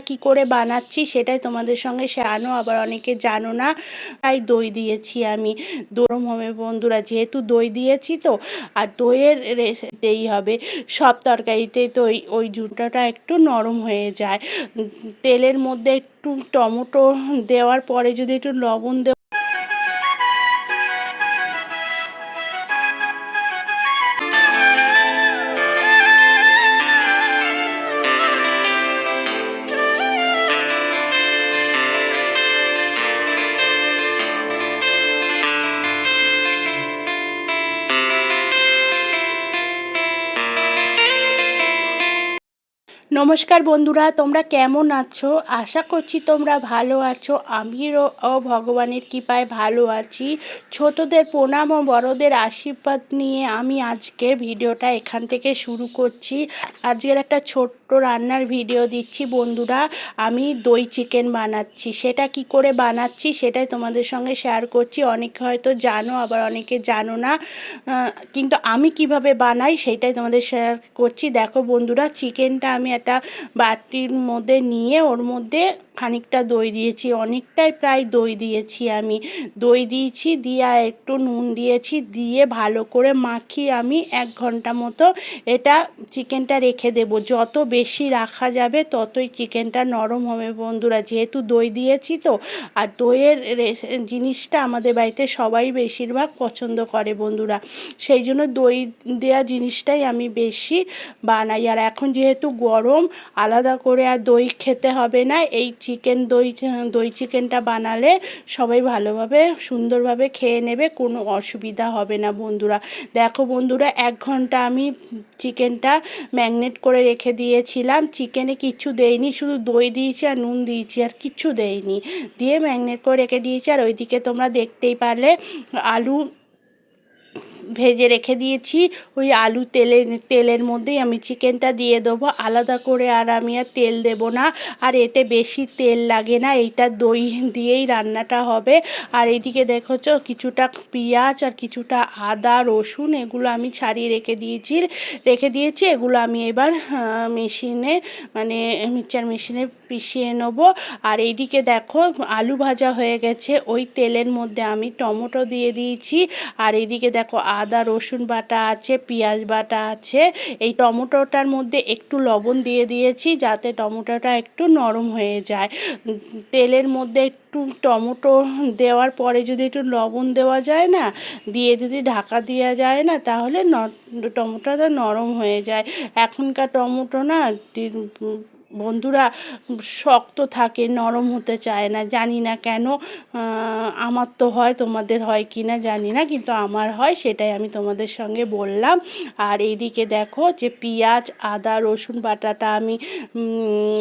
কি করে বানাচ্ছি সেটাই তোমাদের সঙ্গে শেয়ানো আবার অনেকে জানো না। তাই দই দিয়েছি আমি। দরম হবে বন্ধুরা, যেহেতু দই দিয়েছি তো, আর দইয়ের রেসিতেই হবে। সব তরকারিতেই তো ওই ওই জুটাটা একটু নরম হয়ে যায়। তেলের মধ্যে একটু টমেটো দেওয়ার পরে যদি একটু লবণ দেওয়া নমস্কার বন্ধুরা, তোমরা কেমন আছো? আশা করছি তোমরা ভালো আছো। আমিও ও ভগবানের কৃপায় ভালো আছি। ছোটদের প্রণাম ও বড়দের আশীর্বাদ নিয়ে আমি আজকে ভিডিওটা এখান থেকে শুরু করছি। আজকের একটা ছোট্ট রান্নার ভিডিও দিচ্ছি বন্ধুরা। আমি দই চিকেন বানাচ্ছি। সেটা কি করে বানাচ্ছি সেটাই তোমাদের সঙ্গে শেয়ার করছি। অনেকে হয়তো জানো, আবার অনেকে জানো না। কিন্তু আমি কীভাবে বানাই সেটাই তোমাদের শেয়ার করছি। দেখো বন্ধুরা, চিকেনটা আমি একটা বাটির মধ্যে নিয়ে ওর মধ্যে খানিকটা দই দিয়েছি। অনেকটাই প্রায় দই দিয়েছি আমি। দই দিয়েছি, দিয়ে একটু নুন দিয়েছি, দিয়ে ভালো করে মাখিয়ে আমি এক ঘণ্টা মতো এটা চিকেনটা রেখে দেব। যত বেশি রাখা যাবে ততই চিকেনটা নরম হবে বন্ধুরা। যেহেতু দই দিয়েছি তো, আর দইয়ের জিনিসটা আমাদের বাড়িতে সবাই বেশিরভাগ পছন্দ করে বন্ধুরা। সেই জন্য দই দেওয়া জিনিসটাই আমি বেশি বানাই। আর এখন যেহেতু গরম আলাদা করে আর দই খেতে হবে না। এই চিকেন দই দই চিকেনটা বানালে সবাই ভালোভাবে, সুন্দরভাবে খেয়ে নেবে, কোনো অসুবিধা হবে না বন্ধুরা। দেখো বন্ধুরা, এক ঘণ্টা আমি চিকেনটা ম্যাগনেট করে রেখে দিয়েছিলাম। চিকেনে কিচ্ছু দেয়নি শুধু দই দিয়েছি আর নুন দিয়েছি, আর কিচ্ছু দেয়নি দিয়ে ম্যাগনেট করে রেখে দিয়েছি। আর ওইদিকে তোমরা দেখতেই পারলে, আলু ভেজে রেখে দিয়েছি। ওই আলু তেলে, তেলের মধ্যেই আমি চিকেনটা দিয়ে দেবো। আলাদা করে আর আমি আর তেল দেব না। আর এতে বেশি তেল লাগে না। এইটা দই দিয়েই রান্নাটা হবে। আর এইদিকে দেখোছ কিছুটা পেঁয়াজ আর কিছুটা আদা, রসুন এগুলো আমি ছাড়িয়ে রেখে দিয়েছি। রেখে দিয়েছি, এগুলো আমি এবার মেশিনে মানে মিক্সচার মেশিনে পিষিয়ে নেব। আর এইদিকে দেখো, আলু ভাজা হয়ে গেছে। ওই তেলের মধ্যে আমি টমেটো দিয়ে দিয়েছি। আর এইদিকে দেখো আদা, রসুন বাটা আছে, পেঁয়াজ বাটা আছে। এই টমেটোটার মধ্যে একটু লবণ দিয়ে দিয়েছি যাতে টমেটোটা একটু নরম হয়ে যায়। তেলের মধ্যে একটু টমেটো দেওয়ার পরে যদি একটু লবণ দেওয়া যায় না, দিয়ে যদি ঢাকা দেওয়া যায় না, তাহলে টমেটোটা নরম হয়ে যায়। এখনকার টমেটো না বন্ধুরা শক্ত থাকে, নরম হতে চায় না, জানি না কেন আমার তো হয়, তোমাদের হয় কি না জানি না, কিন্তু আমার হয়, সেটাই আমি তোমাদের সঙ্গে বললাম। আর এইদিকে দেখো যে পেঁয়াজ, আদা, রসুন বাটাটা আমি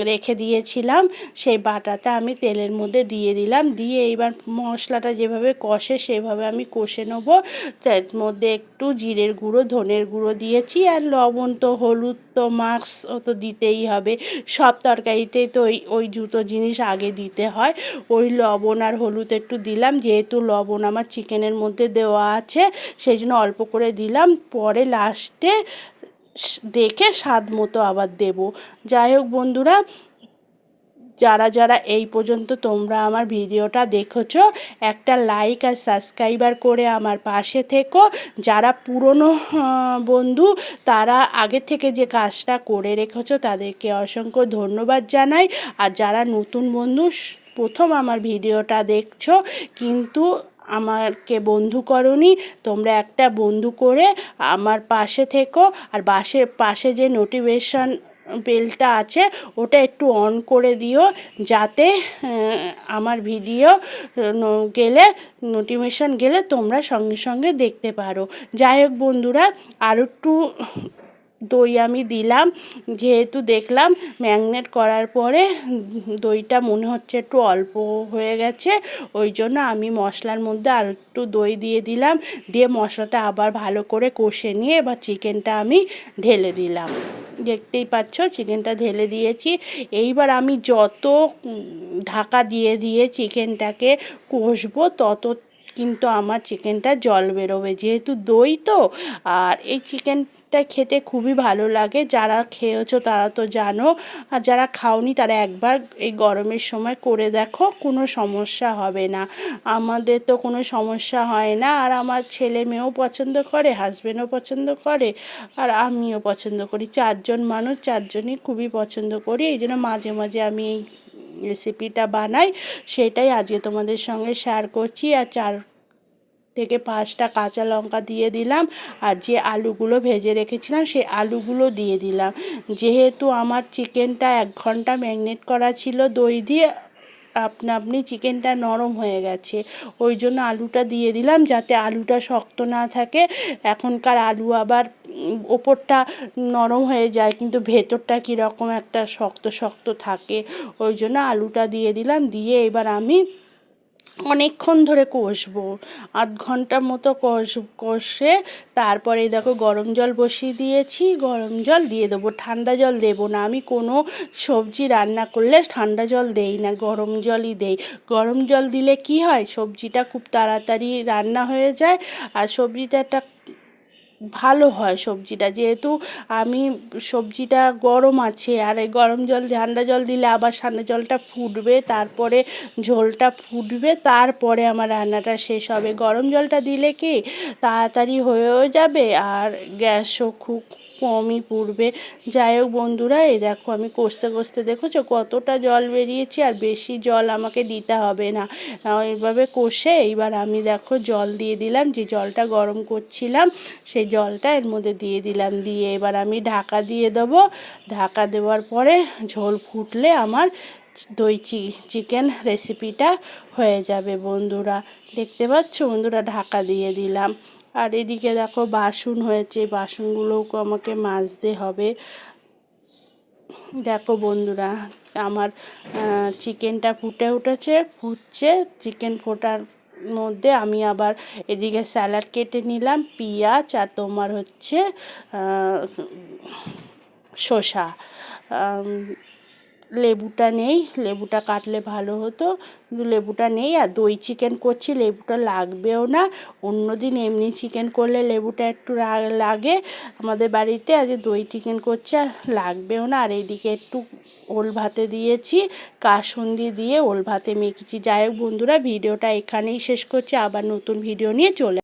রেখে দিয়েছিলাম, সেই বাটাটা আমি তেলের মধ্যে দিয়ে দিলাম, দিয়ে এইবার মশলাটা যেভাবে কষে সেভাবে আমি কষে নেব। তার মধ্যে একটু জিরের গুঁড়ো, ধনের গুঁড়ো দিয়েছি, আর লবণ তো হলুদ তো মাস্ক তো দিতেই হবে। সব তরকারিতেই তো ওই ওই দুটো জিনিস আগে দিতে হয়। ওই লবণ আর হলুদ একটু দিলাম, যেহেতু লবণ আমার চিকেনের মধ্যে দেওয়া আছে সেই জন্য অল্প করে দিলাম। পরে লাস্টে দেখে স্বাদ মতো আবার দেব। যাই হোক বন্ধুরা যারা যারা এই পর্যন্ত তোমরা আমার ভিডিওটা দেখেছ, একটা লাইক আর সাবস্ক্রাইবার করে আমার পাশে থেকো। যারা পুরনো বন্ধু, তারা আগে থেকে যে কাজটা করে রেখেছো, তাদেরকে অসংখ্য ধন্যবাদ জানাই। আর যারা নতুন বন্ধু, প্রথম আমার ভিডিওটা দেখছ, কিন্তু আমাকে বন্ধু করনি, তোমরা একটা বন্ধু করে আমার পাশে থেকো। আর বাসে পাশে যে নোটিফিকেশান বেলটা আছে, ওটা একটু অন করে দিও যাতে আমার ভিডিও গেলে নোটিফিকেশান গেলে তোমরা সঙ্গে সঙ্গে দেখতে পারো। যাই হোক বন্ধুরা, আর একটু দই আমি দিলাম, যেহেতু দেখলাম ম্যাগনেট করার পরে দইটা মনে হচ্ছে একটু অল্প হয়ে গেছে, ওই জন্য আমি মশলার মধ্যে আর একটু দই দিয়ে দিলাম, দিয়ে মশলাটা আবার ভালো করে কষে নিয়ে এবার চিকেনটা আমি ঢেলে দিলাম। দেখতেই পাচ্ছ চিকেনটা ঢেলে দিয়েছি। এইবার আমি যত ঢাকা দিয়ে দিয়ে চিকেনটাকে কষবো, তত কিন্তু আমার চিকেনটা জল বেরোবে। যেহেতু দই তো, আর এই চিকেন চিকেনটা খেতে খুবই ভালো লাগে। যারা খেয়েছো তারা তো জানো। আর যারা খাওনি তারা একবার এই গরমের সময় করে দেখো, কোনো সমস্যা হবে না। আমাদের তো কোনো সমস্যা হয় না। আর আমার ছেলে মেয়েও পছন্দ করে হাজবেন্ডও পছন্দ করে, আর আমিও পছন্দ করি। চারজন মানুষ, চারজনই খুবই পছন্দ করি। এই জন্য মাঝে মাঝে আমি এই রেসিপিটা বানাই। সেটাই আজকে তোমাদের সঙ্গে শেয়ার করছি। আর চার থেকে পাঁচটা কাঁচা লঙ্কা দিয়ে দিলাম আর যে আলুগুলো ভেজে রেখেছিলাম সেই আলুগুলো দিয়ে দিলাম। যেহেতু আমার চিকেনটা এক ঘণ্টা ম্যাগনেট করা ছিল দই দিয়ে, আপনা আপনি চিকেনটা নরম হয়ে গেছে। ওই জন্য আলুটা দিয়ে দিলাম যাতে আলুটা শক্ত না থাকে। এখনকার আলু আবার ওপরটা নরম হয়ে যায় কিন্তু ভেতরটা কীরকম একটা শক্ত শক্ত থাকে। ওই জন্য আলুটা দিয়ে দিলাম। দিয়ে এবার আমি অনেকক্ষণ ধরে কষবো, আধ ঘণ্টা মতো কষ, কষে তারপরে দেখো গরম জল বসিয়ে দিয়েছি, গরম জল দিয়ে দেবো, ঠান্ডা জল দেব না। আমি কোনো সবজি রান্না করলে ঠান্ডা জল দেই না, গরম জলই দেই। গরম জল দিলে কি হয়? সবজিটা খুব তাড়াতাড়ি রান্না হয়ে যায়, আর সবজিটা একটা ভালো হয় সবজিটা। যেহেতু আমি সবজিটা গরম আছে, আর এই গরম জল, ঠান্ডা জল দিলে আবার ঠান্ডা জলটা ফুটবে, তারপরে ঝোলটা ফুটবে, তারপরে আমার রান্নাটা শেষ হবে। গরম জলটা দিলে কি তাড়াতাড়ি হয়েও যাবে, আর গ্যাসও খুব কমই পড়বে। যাই হোক বন্ধুরা, এই দেখো আমি কষতে কষতে দেখেছ কতটা জল বেরিয়েছে, আর বেশি জল আমাকে দিতে হবে না। এইভাবে কষে এইবার আমি দেখো জল দিয়ে দিলাম, যে জলটা গরম করছিলাম সেই জলটা এর মধ্যে দিয়ে দিলাম। দিয়ে এবার আমি ঢাকা দিয়ে দেবো। ঢাকা দেওয়ার পরে ঝোল ফুটলে আমার দই চি, চিকেন রেসিপিটা হয়ে যাবে বন্ধুরা। দেখতে পাচ্ছ বন্ধুরা, ঢাকা দিয়ে দিলাম। আর এদিকে দেখো বাসন হয়েছে, বাসনগুলোও আমাকে মাজতে হবে। দেখো বন্ধুরা, আমার চিকেনটা ফুটে উঠেছে, ফুটছে। চিকেন ফোটার মধ্যে আমি আবার এদিকে স্যালাড কেটে নিলাম, পিঁয়াজ আর তোমার হচ্ছে শসা। লেবুটা নেই, লেবুটা কাটলে ভালো হতো। কিন্তু লেবুটা নেই আর দই চিকেন করছি, লেবুটা লাগবেও না। অন্য দিন এমনি চিকেন করলে লেবুটা একটু লাগে। আমাদের বাড়িতে আজ দই চিকেন করছি আর লাগবেও না। আর এইদিকে একটু ওল ভাতে দিয়েছি, কাসুন্দি দিয়ে ওল ভাতে মেখেছি। যাই হোক বন্ধুরা, ভিডিওটা এখানেই শেষ করছি। আবার নতুন ভিডিও নিয়ে চলে